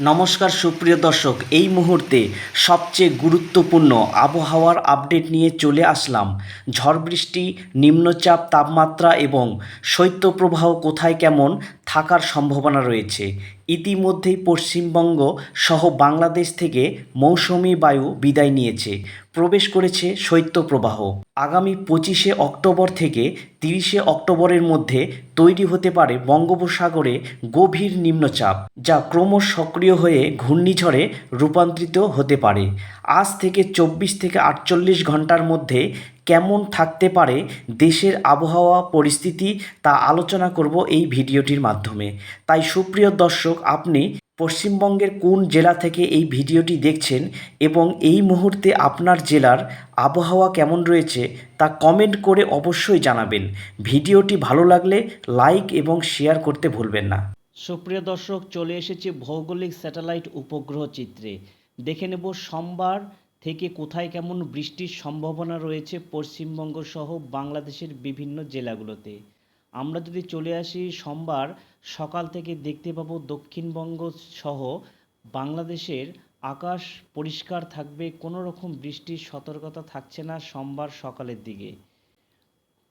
নমস্কার সুপ্রিয় দর্শক, এই মুহূর্তে সবচেয়ে গুরুত্বপূর্ণ আবহাওয়ার আপডেট নিয়ে চলে আসলাম। ঝড় বৃষ্টি, নিম্নচাপ তাপমাত্রা এবং শৈত্যপ্রবাহ কোথায় কেমন থাকার সম্ভাবনা রয়েছে। ইতিমধ্যেই পশ্চিমবঙ্গ সহ বাংলাদেশ থেকে মৌসুমি বায়ু বিদায় নিয়েছে। প্রবেশ করেছে শৈত্যপ্রবাহ আগামী পঁচিশে অক্টোবর থেকে তিরিশে অক্টোবরের মধ্যে তৈরি হতে পারে বঙ্গোপসাগরে গভীর নিম্নচাপ, যা ক্রমশ সক্রিয় হয়ে ঘূর্ণিঝড়ে রূপান্তরিত হতে পারে। আজ থেকে চব্বিশ থেকে আটচল্লিশ ঘণ্টার মধ্যে কেমন থাকতে পারে দেশের আবহাওয়া পরিস্থিতি তা আলোচনা করব এই ভিডিওটির মাধ্যমে। তাই সুপ্রিয় দর্শক, আপনি পশ্চিমবঙ্গের কোন জেলা থেকে এই ভিডিওটি দেখছেন এবং এই মুহূর্তে আপনার জেলার আবহাওয়া কেমন রয়েছে তা কমেন্ট করে অবশ্যই জানাবেন। ভিডিওটি ভালো লাগলে লাইক এবং শেয়ার করতে ভুলবেন না। সুপ্রিয় দর্শক, চলে এসেছে ভৌগোলিক স্যাটেলাইট উপগ্রহ চিত্রে। দেখে নেব সোমবার থেকে কোথায় কেমন বৃষ্টির সম্ভাবনা রয়েছে পশ্চিমবঙ্গ সহ বাংলাদেশের বিভিন্ন জেলাগুলোতে? আমরা যদি চলে আসি সোমবার, সকাল থেকে দেখতে পাবো দক্ষিণবঙ্গ সহ বাংলাদেশের আকাশ পরিষ্কার থাকবে, কোনো রকম বৃষ্টির সতর্কতা থাকছে না সোমবার সকালের দিকে।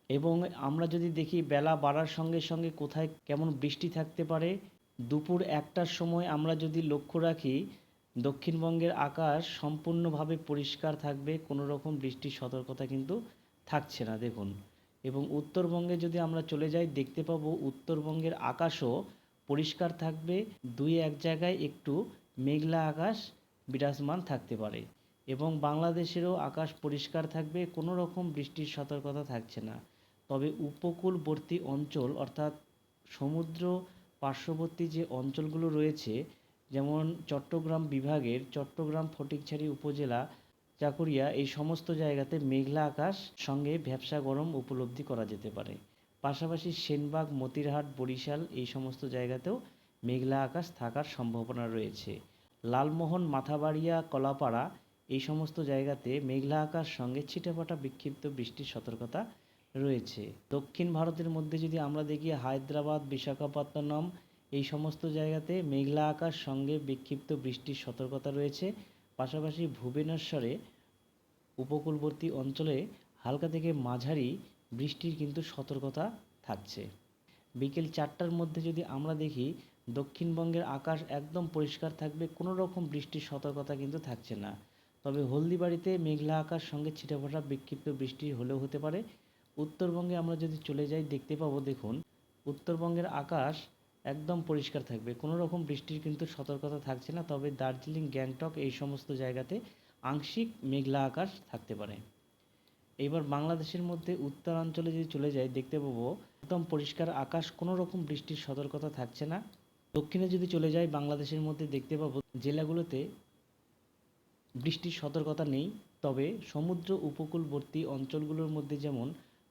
এবং আমরা যদি দেখি বেলা বাড়ার সঙ্গে সঙ্গে কোথায় কেমন বৃষ্টি থাকতে পারে, দুপুর একটার সময় আমরা যদি লক্ষ্য রাখি দক্ষিণবঙ্গের আকাশ সম্পূর্ণভাবে পরিষ্কার থাকবে, কোনো রকম বৃষ্টির সতর্কতা কিন্তু থাকছে না। দেখুন, এবং উত্তরবঙ্গে যদি আমরা চলে যাই, দেখতে পাবো উত্তরবঙ্গের আকাশও পরিষ্কার থাকবে, দুই এক জায়গায় একটু মেঘলা আকাশ বিরাজমান থাকতে পারে এবং বাংলাদেশেরও আকাশ পরিষ্কার থাকবে, কোনো রকম বৃষ্টির সতর্কতা থাকছে না। তবে উপকূলবর্তী অঞ্চল, অর্থাৎ সমুদ্র পার্শ্ববর্তী যে অঞ্চলগুলো রয়েছে যেমন চট্টগ্রাম বিভাগের চট্টগ্রাম ফটিকছড়ি উপজেলা, চাকুরিয়া, এই সমস্ত জায়গাতে মেঘলা আকাশ সঙ্গে ভ্যাবসা গরম উপলব্ধি করা যেতে পারে। পাশাপাশি সেনবাগ, মতিরহাট, বরিশাল এই সমস্ত জায়গাতেও মেঘলা আকাশ থাকার সম্ভাবনা রয়েছে। লালমোহন, মাথাবাড়িয়া, কলাপাড়া এই সমস্ত জায়গাতে মেঘলা আকাশ সঙ্গে ছিটেফাটা বিক্ষিপ্ত বৃষ্টির সতর্কতা রয়েছে। দক্ষিণ ভারতের মধ্যে যদি আমরা দেখি, হায়দ্রাবাদ, বিশাখাপত্তনম এই সমস্ত জায়গাতে মেঘলা আকাশ সঙ্গে বিক্ষিপ্ত বৃষ্টির সতর্কতা রয়েছে। পাশাপাশি ভুবনেশ্বরে উপকূলবর্তী অঞ্চলে হালকা থেকে মাঝারি বৃষ্টির কিন্তু সতর্কতা থাকছে। বিকেল চারটার মধ্যে যদি আমরা দেখি, দক্ষিণবঙ্গের আকাশ একদম পরিষ্কার থাকবে, কোনো রকম বৃষ্টির সতর্কতা কিন্তু থাকছে না। তবে হলদিবাড়িতে মেঘলা আকাশ সঙ্গে ছিটেফোঁটা বিক্ষিপ্ত বৃষ্টি হলেও হতে পারে। উত্তরবঙ্গে আমরা যদি চলে যাই, দেখতে পাবো, দেখুন, উত্তরবঙ্গের আকাশ একদম পরিষ্কার থাকবে। কোনো রকম বৃষ্টির কিন্তু সতর্কতা থাকছে না, তবে দার্জিলিং, গ্যাংটক এই সমস্ত জায়গাতে আংশিক মেঘলা আকাশ থাকতে পারে। এবার বাংলাদেশের মধ্যে উত্তরাঞ্চলে যদি চলে যাই, দেখতে পাবো একদম পরিষ্কার আকাশ, কোনো রকম বৃষ্টির সতর্কতা থাকছে না। দক্ষিণে যদি চলে যাই, বাংলাদেশের মধ্যে দেখতে পাবো জেলাগুলোতে বৃষ্টির সতর্কতা নেই, তবে সমুদ্র উপকূলবর্তী অঞ্চলগুলোর মধ্যে যেমন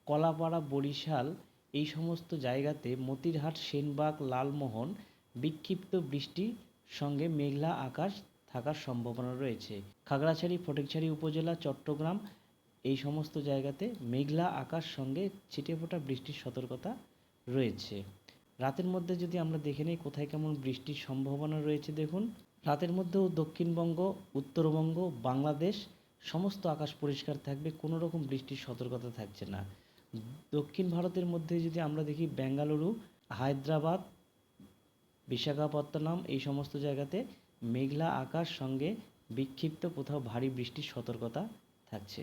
কলাপাড়া, বরিশাল এই সমস্ত জায়গাতে মতিরহাট, সেনবাগ, লালমোহন, বিক্ষিপ্ত বৃষ্টি সঙ্গে মেঘলা আকাশ থাকার সম্ভাবনা রয়েছে। খাগড়াছড়ি, ফটিকছড়ি উপজেলা, চট্টগ্রাম এই সমস্ত জায়গাতে মেঘলা আকাশ সঙ্গে ছিটেফোঁটা বৃষ্টির সতর্কতা রয়েছে। রাতের মধ্যে যদি আমরা দেখে নিই কোথায় কেমন বৃষ্টির সম্ভাবনা রয়েছে দেখুন। রাতের মধ্যেও দক্ষিণবঙ্গ, উত্তরবঙ্গ, বাংলাদেশ সমস্ত আকাশ পরিষ্কার থাকবে, কোনো রকম বৃষ্টির সতর্কতা থাকছে না। দক্ষিণ ভারতের মধ্যে যদি আমরা দেখি বেঙ্গালুরু, হায়দ্রাবাদ, বিশাখাপত্তনম, এই সমস্ত জায়গাতে মেঘলা আকাশ সঙ্গে বিক্ষিপ্ত কোথাও ভারী বৃষ্টির সতর্কতা থাকছে।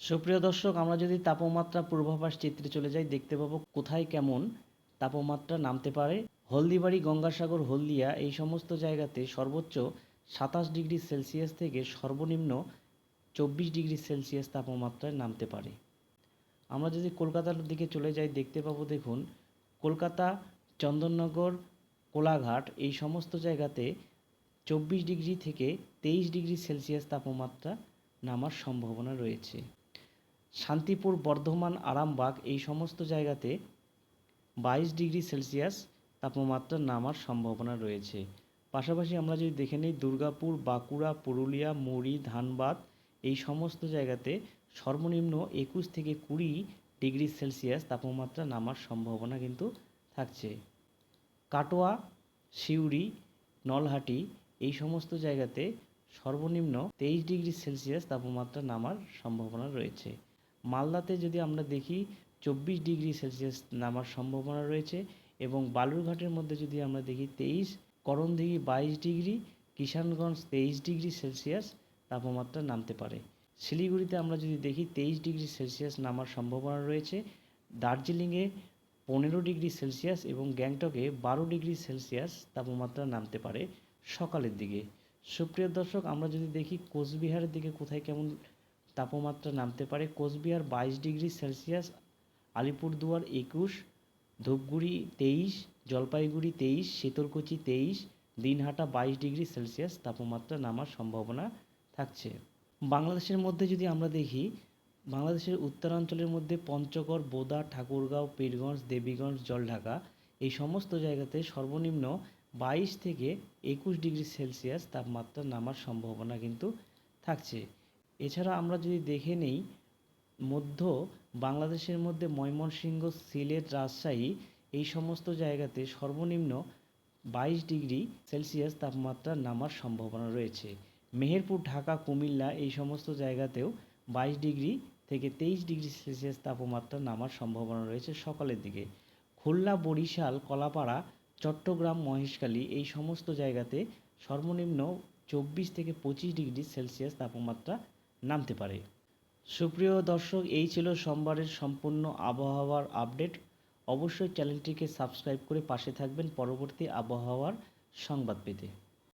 সুপ্রিয় দর্শক, আমরা যদি তাপমাত্রা পূর্বাভাস চিত্রে চলে যাই, দেখতে পাবো কোথায় কেমন তাপমাত্রা নামতে পারে। হলদিবাড়ি, গঙ্গাসাগর, হলদিয়া এই সমস্ত জায়গাতে সর্বোচ্চ সাতাশ ডিগ্রি সেলসিয়াস থেকে সর্বনিম্ন চব্বিশ ডিগ্রি সেলসিয়াস তাপমাত্রায় নামতে পারে। আমরা যদি কলকাতার দিকে চলে যাই, দেখতে পাবো দেখুন, কলকাতা, চন্দননগর, কোলাঘাট এই সমস্ত জায়গাতে চব্বিশ ডিগ্রি থেকে তেইশ ডিগ্রি সেলসিয়াস তাপমাত্রা নামার সম্ভাবনা রয়েছে। শান্তিপুর, বর্ধমান, আরামবাগ এই সমস্ত জায়গাতে বাইশ ডিগ্রি সেলসিয়াস তাপমাত্রা নামার সম্ভাবনা রয়েছে। পাশাপাশি আমরা যদি দেখে নিই, দুর্গাপুর, বাঁকুড়া, পুরুলিয়া, মুড়ি, ধানবাদ এই সমস্ত জায়গাতে সর্বনিম্ন একুশ থেকে কুড়ি ডিগ্রি সেলসিয়াস তাপমাত্রা নামার সম্ভাবনা কিন্তু থাকছে। কাটোয়া, সিউড়ি, নলহাটি এই সমস্ত জায়গাতে সর্বনিম্ন তেইশ ডিগ্রি সেলসিয়াস তাপমাত্রা নামার সম্ভাবনা রয়েছে। মালদাতে যদি আমরা দেখি, চব্বিশ ডিগ্রি সেলসিয়াস নামার সম্ভাবনা রয়েছে এবং বালুরঘাটের মধ্যে যদি আমরা দেখি, তেইশ, করণদিঘি বাইশ ডিগ্রি, কিষানগঞ্জ তেইশ ডিগ্রি সেলসিয়াস তাপমাত্রা নামতে পারে। শিলিগুড়িতে আমরা যদি দেখি তেইশ ডিগ্রি সেলসিয়াস নামার সম্ভাবনা রয়েছে। দার্জিলিংয়ে পনেরো ডিগ্রি সেলসিয়াস এবং গ্যাংটকে বারো ডিগ্রি সেলসিয়াস তাপমাত্রা নামতে পারে সকালের দিকে। সুপ্রিয় দর্শক, আমরা যদি দেখি কোচবিহারের দিকে কোথায় কেমন তাপমাত্রা নামতে পারে, কোচবিহার বাইশ ডিগ্রি সেলসিয়াস, আলিপুরদুয়ার একুশ, ধূপগুড়ি তেইশ, জলপাইগুড়ি তেইশ, শীতলকুচি তেইশ, দিনহাটা বাইশ ডিগ্রি সেলসিয়াস তাপমাত্রা নামার সম্ভাবনা থাকছে। বাংলাদেশের মধ্যে যদি আমরা দেখি, বাংলাদেশের উত্তরাঞ্চলের মধ্যে পঞ্চগড়, বোদা, ঠাকুরগাঁও, পীরগঞ্জ, দেবীগঞ্জ, জলঢাকা এই সমস্ত জায়গাতে সর্বনিম্ন বাইশ থেকে একুশ ডিগ্রি সেলসিয়াস তাপমাত্রা নামার সম্ভাবনা কিন্তু থাকছে। এছাড়া আমরা যদি দেখে নেই, মধ্য বাংলাদেশের মধ্যে ময়মনসিংহ, সিলেট, রাজশাহী এই সমস্ত জায়গাতে সর্বনিম্ন বাইশ ডিগ্রি সেলসিয়াস তাপমাত্রা নামার সম্ভাবনা রয়েছে। মেহেরপুর, ঢাকা, কুমিল্লা এই সমস্ত জায়গাতেও বাইশ ডিগ্রি থেকে তেইশ ডিগ্রি সেলসিয়াস তাপমাত্রা নামার সম্ভাবনা রয়েছে সকালের দিকে। খুলনা, বরিশাল, কলাপাড়া, চট্টগ্রাম, মহেশখালী এই সমস্ত জায়গাতে সর্বনিম্ন চব্বিশ থেকে পঁচিশ ডিগ্রি সেলসিয়াস তাপমাত্রা নামতে পারে। সুপ্রিয় দর্শক, এই ছিল সোমবারের সম্পূর্ণ আবহাওয়ার আপডেট। অবশ্যই চ্যানেলটিকে সাবস্ক্রাইব করে পাশে থাকবেন। পরবর্তী আবহাওয়ার সংবাদ পেতে।